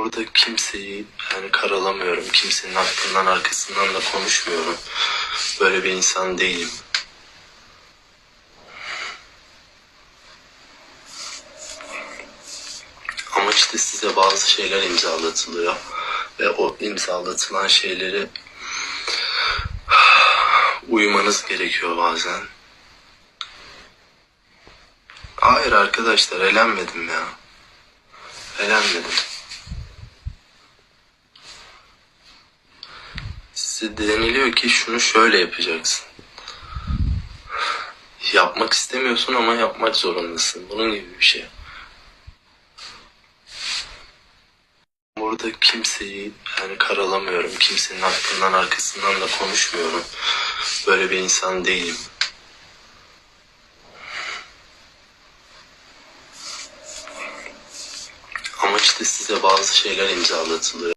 Burada kimseyi yani karalamıyorum. Kimsenin hakkından arkasından da konuşmuyorum. Böyle bir insan değilim. Ama işte size bazı şeyler imzalatılıyor. Ve o imzalatılan şeyleri uyumanız gerekiyor bazen. Hayır arkadaşlar elenmedim ya. Elenmedim. Deniliyor ki şunu şöyle yapacaksın. Yapmak istemiyorsun ama yapmak zorundasın. Bunun gibi bir şey. Burada kimseyi yani karalamıyorum. Kimsenin hakkından arkasından da konuşmuyorum. Böyle bir insan değilim. Ama işte size bazı şeyler imzalatılıyor.